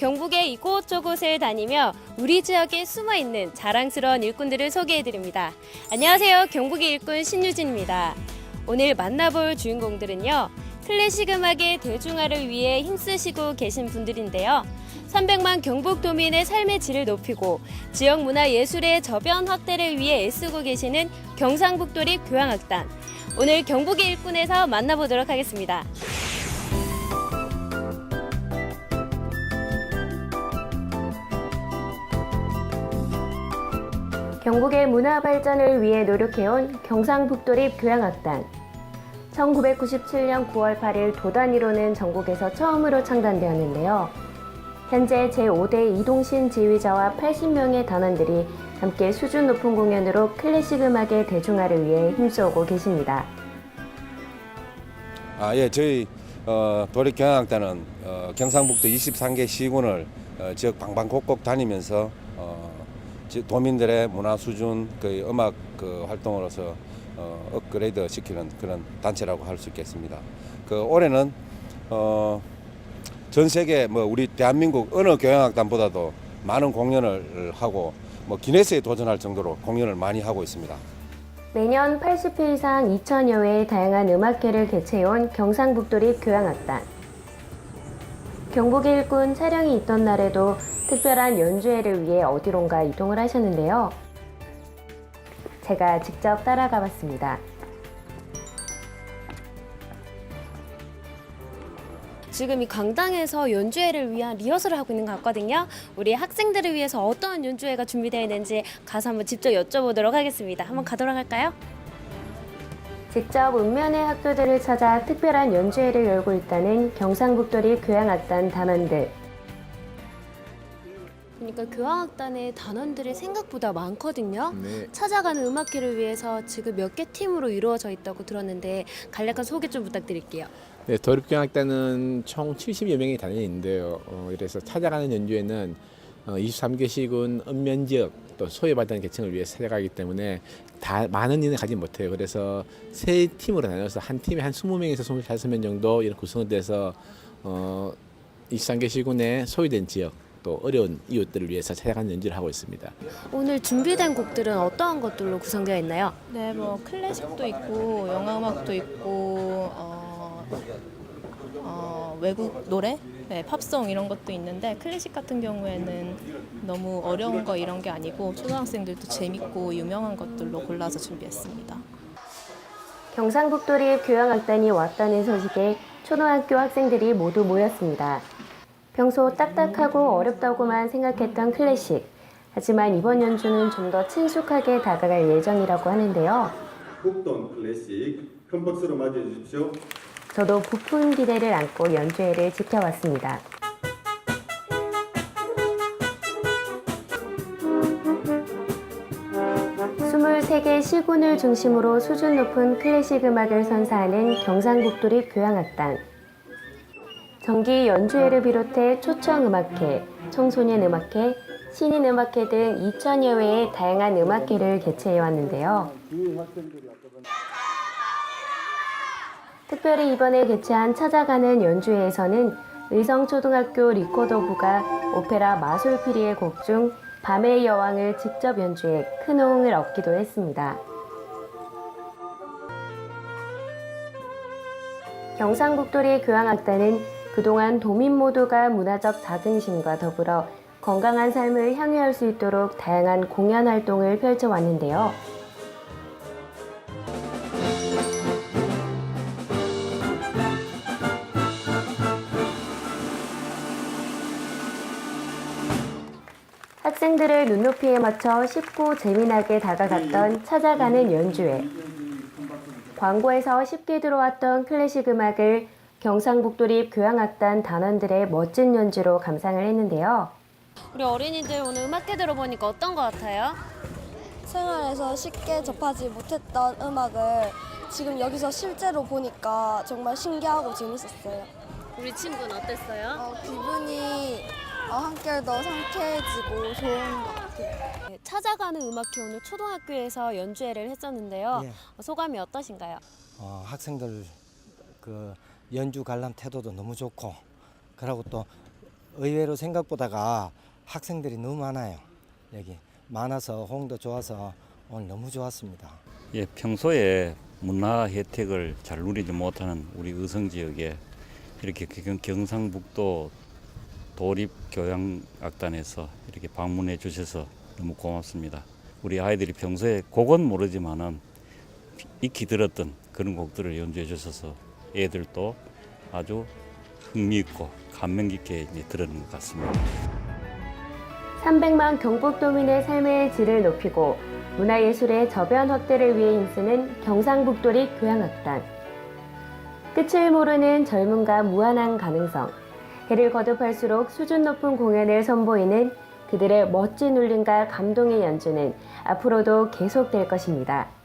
경북의 이곳저곳을 다니며 우리 지역에 숨어 있는 자랑스러운 일꾼들을 소개해 드립니다. 안녕하세요. 경북의 일꾼 신유진입니다. 오늘 만나볼 주인공들은요. 클래식 음악의 대중화를 위해 힘쓰시고 계신 분들인데요. 300만 경북 도민의 삶의 질을 높이고 지역 문화 예술의 저변 확대를 위해 애쓰고 계시는 경상북도립 교향악단. 오늘 경북의 일꾼에서 만나보도록 하겠습니다. 경북의 문화 발전을 위해 노력해온 경상북도립 교향악단. 1997년 9월 8일 도단위로는 전국에서 처음으로 창단되었는데요. 현재 제5대 이동신 지휘자와 80명의 단원들이 함께 수준 높은 공연으로 클래식 음악의 대중화를 위해 힘써오고 계십니다. 아, 예, 저희 어, 도립경향악단은 어, 경상북도 23개 시군을 어, 지역 방방곡곡 다니면서 어, 지- 도민들의 문화 수준, 그 음악 그 활동으로서 어, 업그레이드 시키는 그런 단체라고 할 수 있겠습니다. 그 올해는 어, 전 세계 뭐 우리 대한민국 어느 교향악단보다도 많은 공연을 하고 뭐 기네스에 도전할 정도로 공연을 많이 하고 있습니다. 매년 80회 이상 2천여 회의 다양한 음악회를 개최해온 경상북도립 교향악단. 경북의 일꾼 촬영이 있던 날에도 특별한 연주회를 위해 어디론가 이동을 하셨는데요. 제가 직접 따라가 봤습니다. 지금 이 강당에서 연주회를 위한 리허설을 하고 있는 것 같거든요. 우리 학생들을 위해서 어떤 연주회가 준비되어 있는지 가서 한번 직접 여쭤보도록 하겠습니다. 한번 가도록 할까요? 직접 읍면의 학교들을 찾아 특별한 연주회를 열고 있다는 경상북도립 교향악단 단원들. 그러니까 교향악단의 단원들이 생각보다 많거든요. 네. 찾아가는 음악회를 위해서 지금 몇 개 팀으로 이루어져 있다고 들었는데 간략한 소개 좀 부탁드릴게요. 네, 도립경악단은 총 70여 명의 단원이 있는데요. 어, 이래서 찾아가는 연주회는 어, 23개 시군 읍면 지역 또 소외받은 계층을 위해 찾아가기 때문에 다 많은 인을 가지 못해요. 그래서 세 팀으로 나눠서 한 팀에 한 20명에서 25명 정도 이런 구성이 돼서 어, 23개 시군의 소외된 지역 또 어려운 이웃들을 위해서 찾아가는 연주를 하고 있습니다. 오늘 준비된 곡들은 어떠한 것들로 구성되어 있나요? 네, 뭐 클래식도 있고 영화 음악도 있고 어, 어, 외국 노래, 네, 팝송 이런 것도 있는데 클래식 같은 경우에는 너무 어려운 거 이런 게 아니고 초등학생들도 재밌고 유명한 것들로 골라서 준비했습니다. 경상북도립 교향악단이 왔다는 소식에 초등학교 학생들이 모두 모였습니다. 평소 딱딱하고 어렵다고만 생각했던 클래식. 하지만 이번 연주는 좀 더 친숙하게 다가갈 예정이라고 하는데요. 북돈 클래식 큰 박수로 맞이해 주십시오. 저도 부푼 기대를 안고 연주회를 지켜봤습니다. 스물세 개 시군을 중심으로 수준 높은 클래식 음악을 선사하는 경상북도립 교향악단. 정기 연주회를 비롯해 초청음악회, 청소년 음악회, 신인 음악회 등 2천여 회의 다양한 음악회를 개최해 왔는데요. 특별히 이번에 개최한 찾아가는 연주회에서는 의성초등학교 리코더부가 오페라 마술피리의 곡 중 밤의 여왕을 직접 연주해 큰 호응을 얻기도 했습니다. 경상북도리 교향악단은 그동안 도민 모두가 문화적 자긍심과 더불어 건강한 삶을 향유할 수 있도록 다양한 공연 활동을 펼쳐왔는데요. 학생들을 눈높이에 맞춰 쉽고 재미나게 다가갔던 찾아가는 연주회. 광고에서 쉽게 들어왔던 클래식 음악을 경상북도립 교향악단 단원들의 멋진 연주로 감상을 했는데요. 우리 어린이들 오늘 음악회 들어보니까 어떤 것 같아요? 생활에서 쉽게 접하지 못했던 음악을 지금 여기서 실제로 보니까 정말 신기하고 재밌었어요. 우리 친구는 어땠어요? 어, 기분이 어, 한결 더 상쾌해지고 좋은 것 같아요. 네, 찾아가는 음악회 오늘 초등학교에서 연주회를 했었는데요. 예. 소감이 어떠신가요? 어, 학생들 그 연주 관람 태도도 너무 좋고 그리고 또 의외로 생각보다가 학생들이 너무 많아요. 여기 많아서 호응도 좋아서 오늘 너무 좋았습니다. 예, 평소에 문화 혜택을 잘 누리지 못하는 우리 의성 지역에 이렇게 경- 경상북도 도립교향악단에서 이렇게 방문해 주셔서 너무 고맙습니다. 우리 아이들이 평소에 곡은 모르지만은 익히 들었던 그런 곡들을 연주해 주셔서 애들도 아주 흥미있고 감명 깊게 이제 들었는 것 같습니다. 300만 경북도민의 삶의 질을 높이고 문화예술의 저변 확대를 위해 힘쓰는 경상북도립 교향악단. 끝을 모르는 젊음과 무한한 가능성. 해를 거듭할수록 수준 높은 공연을 선보이는 그들의 멋진 울림과 감동의 연주는 앞으로도 계속될 것입니다.